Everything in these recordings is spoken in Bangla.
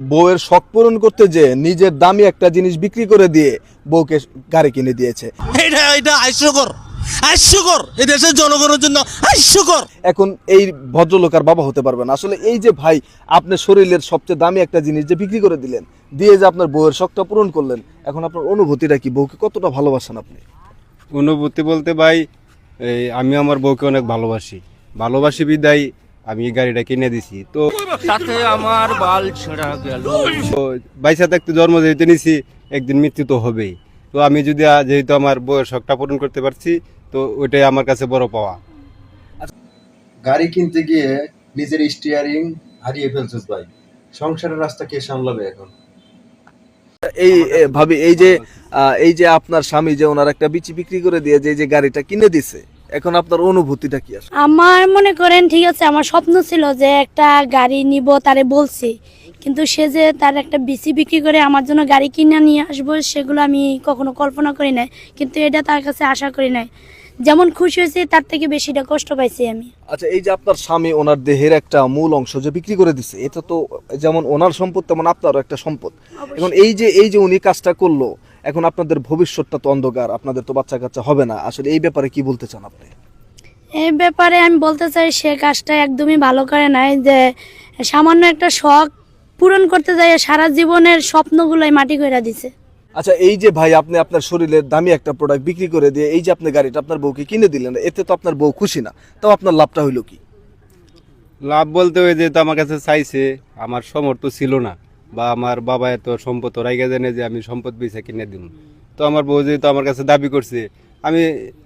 বউয়ের শখ পূরণ করতে যে নিজের দামি একটা জিনিস বিক্রি করে দিয়ে বউকে গাড়ি কিনে দিয়েছে। এটা এটা হাস্যকর হাস্যকর। এই দেশের জনগণের জন্য হাস্যকর। এখন এই ভদ্রলোক আর বাবা হতে পারবে না। আসলে এই যে ভাই আপনার শরীরের সবচেয়ে দামি একটা জিনিস যে বিক্রি করে দিলেন দিয়ে যে আপনার বউয়ের শখটা পূরণ করলেন এখন আপনার অনুভূতিটা কি? বউকে কতটা ভালোবাসেন আপনি? অনুভূতি বলতে ভাই এই আমি আমার বউকে অনেক ভালোবাসি। ভালোবাসি বিদায় আমি এই গাড়িটা কিনে দিছি। তো তাতে আমার বাল ছেঁড়া গেল। তো বাইসা থাকতে জন্ম যেহেতু নিছি একদিন মৃত্যু তো হবেই। তো আমি যদি যেহেতু আমার বউয়ের শখটা পূরণ করতে পারছি তো ওইটাই আমার কাছে বড় পাওয়া। গাড়ি কিনতে গিয়ে নিজের স্টিয়ারিং হারিয়ে ফেলছিস ভাই। সংসারের রাস্তা কে সামলাবে এখন? এই ভাবি এই যে এই যে আপনার স্বামী যে ওনার একটা বিচি বিক্রি করে দিয়ে যে এই যে গাড়িটা কিনে দিছে এখন আপনার অনুভূতিটা কি আসলে? আমার মনে করেন ঠিক আছে আমার স্বপ্ন ছিল যে একটা গাড়ি নিব তারে বলছি। কিন্তু সে যে তার একটা বিসি বিক্রি করে আমার জন্য গাড়ি কিনে নিয়ে আসব সেগুলো আমি কখনো কল্পনা করি নাই। কিন্তু এটা তার কাছে আশা করি নাই। যেমন খুশি হয়েছি তার থেকে বেশিটা কষ্ট পাইছি আমি। আচ্ছা এই যে আপনার স্বামী ওনার দেহের একটা মূল অংশ যে বিক্রি করে দিছে এটা তো যেমন ওনার সম্পদ তেমন আপনারও একটা সম্পদ। এখন এই যে এই যে উনি কাজটা করল এখন আপনাদের ভবিষ্যৎটা তো অন্ধকার আপনাদের তো বাচ্চা কাচ্চা হবে না। আসলে এই ব্যাপারে কি বলতে চান আপনি? এই ব্যাপারে আমি বলতে চাই সে কাজটা একদমই ভালো করে নাই যে সামান্য একটা শখ পূরণ করতে যাই সারা জীবনের স্বপ্নগুলোই মাটি করে দিছে। আচ্ছা এই যে ভাই আপনি আপনার শরীরের দামি একটা প্রোডাক্ট বিক্রি করে দিয়ে এই যে আপনি গাড়িটা আপনার বউকে কিনে দিলেন এতে তো আপনার বউ খুশি না। তাও আপনার লাভটা হইল কি? লাভ বলতে ওই যেহেতু আমার কাছে চাইছে আমার সমর্থ ছিল না। বা আমার বাবা এত সম্পদ রাইগা জানে যে আমি সম্পদ বেচে কিনে দিব তো আমার বউ যেহেতু আমার কাছে দাবি করছে, আমি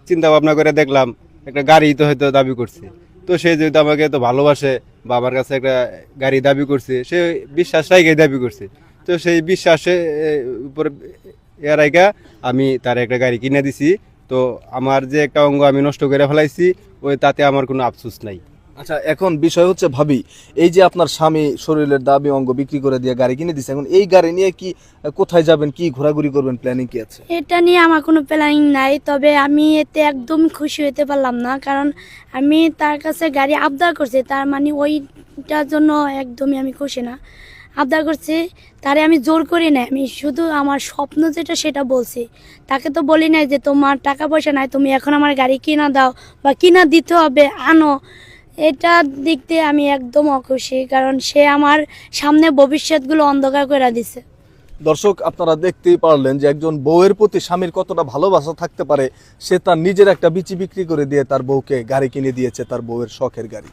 চিন্তা ভাবনা করে দেখলাম, একটা গাড়ি তো হয়তো দাবি করছে। তো সে যেহেতু আমাকে এত ভালোবাসে বা আমার কাছে একটা গাড়ি দাবি করছে, সে বিশ্বাস রাইগাই দাবি করছে। তো সেই বিশ্বাসে উপরে এর আইগা আমি তার একটা গাড়ি কিনে দিছি। তো আমার যে একটা অঙ্গ আমি নষ্ট করে ফেলাইছি, ওই তাতে আমার কোনো আফসোস নাই। আচ্ছা এখন বিষয় হচ্ছে ভাবি, এই যে আপনার স্বামী শরীরের দাবি অঙ্গ বিক্রি করে দিয়ে গাড়ি কিনে দিচ্ছে এখন এই গাড়ি নিয়ে কি, কোথায় যাবেন, কি ঘোরাঘুরি করবেন প্ল্যানিং কি আছে? এটা নিয়ে আমার কোনো প্ল্যানিং নাই, তবে আমি এতে একদম খুশি হতে পারলাম না, কারণ আমি তার কাছে গাড়ি আবদার করছি, তার মানে ওইটার জন্য একদমই আমি খুশি না। আবদার করছি, তারে আমি জোর করি নাই, আমি শুধু আমার স্বপ্ন যেটা সেটা বলছি। তাকে তো বলি নাই যে তোমার টাকা পয়সা নাই, তুমি এখন আমার গাড়ি কিনা দাও বা কিনা দিতে হবে, আনো। এটা দিক দিয়ে আমি একদম অখুশি, কারণ সে আমার সামনে ভবিষ্যৎগুলো অন্ধকার করে দিছে। দর্শক, আপনারা দেখতেই পারলেন যে একজন বউয়ের প্রতি স্বামীর কতটা ভালোবাসা থাকতে পারে, সে তার নিজের একটা বিচি বিক্রি করে দিয়ে তার বউকে গাড়ি কিনে দিয়েছে, তার বউয়ের শখের গাড়ি।